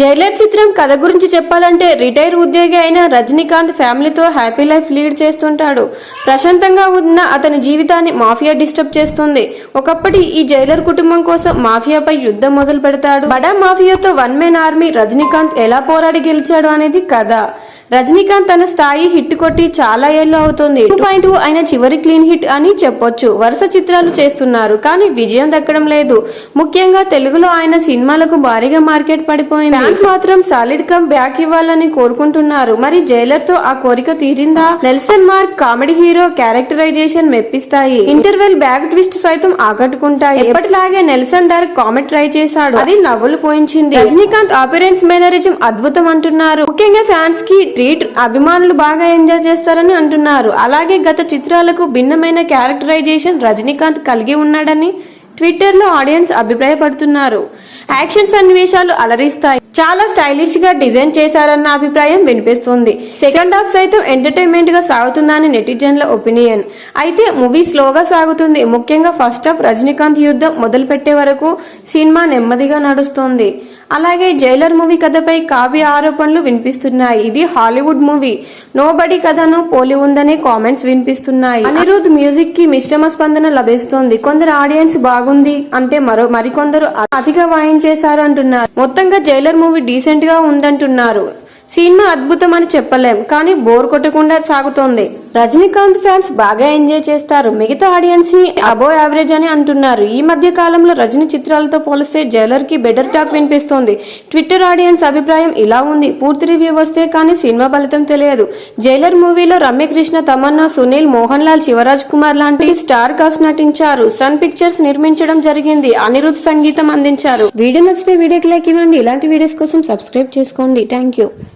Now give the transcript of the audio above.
Jailer చిత్రం కథ గురించి చెప్పాలంటే రిటైర్ ఉద్యోగి అయిన రజనీకాంత్ ఫ్యామిలీతో హ్యాపీ లైఫ్ లీడ్ చేస్తుంటాడు. ప్రశాంతంగా ఉన్న అతని జీవితాన్ని మాఫియా డిస్టర్బ్ చేస్తుంది. ఒకప్పటి ఈ జైలర్ కుటుంబం కోసం మాఫియాపై యుద్ధం మొదలు పెడతాడు బడా మాఫియాతో వన్ మెన్ ఆర్మీ రజనీకాంత్ ఎలా పోరాడి గెలిచాడు అనేది కథ. రజనీకాంత్ తన స్థాయి హిట్ కొట్టి చాలా ఏళ్ళు అవుతుంది. టూ పాయింట్ టూ అయిన చివరి క్లీన్ హిట్ అని చెప్పొచ్చు. వరుస చిత్రాలు చేస్తున్నారు కానీ విజయం దక్కడం లేదు. ముఖ్యంగా తెలుగులో ఆయన సినిమాలకు భారీగా మార్కెట్ పడిపోయింది. ఫ్యాన్స్ మాత్రం సాలిడ్ కమ్ బ్యాక్ ఇవ్వాలని కోరుకుంటున్నారు. మరి జైలర్తో ఆ కోరిక తీరిందా? Nelson mark comedy hero characterisation మెప్పిస్తాయి. Interval back twist సైతం ఆకట్టుకుంటాయి. ఎప్పటిలాగే నెల్సన్ డార్క్ కామెడీ ట్రై చేశాడు. అది నవ్వులు పోయించింది. రజనీకాంత్ ఆపరెన్స్ మేనరిజం అద్భుతం అంటున్నారు. ముఖ్యంగా ఫ్యాన్స్కి రీడ్ అభిమానులు బాగా ఎంజాయ్ చేస్తారని అంటున్నారు. అలాగే గత చిత్రాలకు భిన్నమైన క్యారెక్టరైజేషన్ రజనీకాంత్ కలిగి ఉన్నాడని ట్విట్టర్లో ఆడియన్స్ అభిప్రాయపడుతున్నారు. యాక్షన్ సన్నివేశాలు అలరిస్తాయి. చాలా స్టైలిష్గా డిజైన్ చేశారన్న అభిప్రాయం వినిపిస్తుంది. సెకండ్ హాఫ్ సైతం ఎంటర్టైన్మెంట్గా సాగుతుందని నెటిజన్ల ఒపీనియన్. అయితే మూవీ స్లోగా సాగుతుంది. ముఖ్యంగా ఫస్ట్ హాఫ్ రజనీకాంత్ యుద్ధం మొదలు పెట్టే వరకు సినిమా నెమ్మదిగా నడుస్తుంది. అలాగే జైలర్ మూవీ కథపై కావ్య ఆరోపణలు వినిపిస్తున్నాయి. ఇది హాలీవుడ్ మూవీ. నోబడి కథను పోలి ఉందనే కామెంట్స్ వినిపిస్తున్నాయి. అనిరుద్ మ్యూజిక్కి మిశ్రమ స్పందన లభిస్తుంది. కొందరు ఆడియన్స్ బాగుంది అంటే మరో మరికొందరు అతిగా వాయించేశారు అంటున్నారు మొత్తంగా జైలర్ మూవీ డీసెంట్గా ఉందంటున్నారు. సినిమా అద్భుతం అని చెప్పలేం కానీ బోర్ కొట్టకుండా సాగుతోంది. రజనీకాంత్ ఫ్యాన్స్ బాగా ఎంజాయ్ చేస్తారు. మిగతా ఆడియన్స్ని అబో యావరేజ్ అని అంటున్నారు. ఈ మధ్య కాలంలో రజనీ చిత్రాలతో పోలిస్తే జైలర్కి బెటర్ టాక్ వినిపిస్తోంది. ట్విట్టర్ ఆడియన్స్ అభిప్రాయం ఇలా ఉంది. పూర్తి రివ్యూ వస్తే కానీ సినిమా ఫలితం తెలియదు. జైలర్ మూవీలో రమ్యకృష్ణ తమన్నా సునీల్ మోహన్ లాల్ శివరాజ్ కుమార్ లాంటి స్టార్ కాస్ట్ నటించారు. సన్ పిక్చర్స్ నిర్మించడం జరిగింది. అనిరుద్ సంగీతం అందించారు. వీడియో నచ్చితే వీడియోకి లైక్ ఇవ్వండి. ఇలాంటి వీడియోస్ కోసం సబ్స్క్రైబ్ చేసుకోండి. Thank you.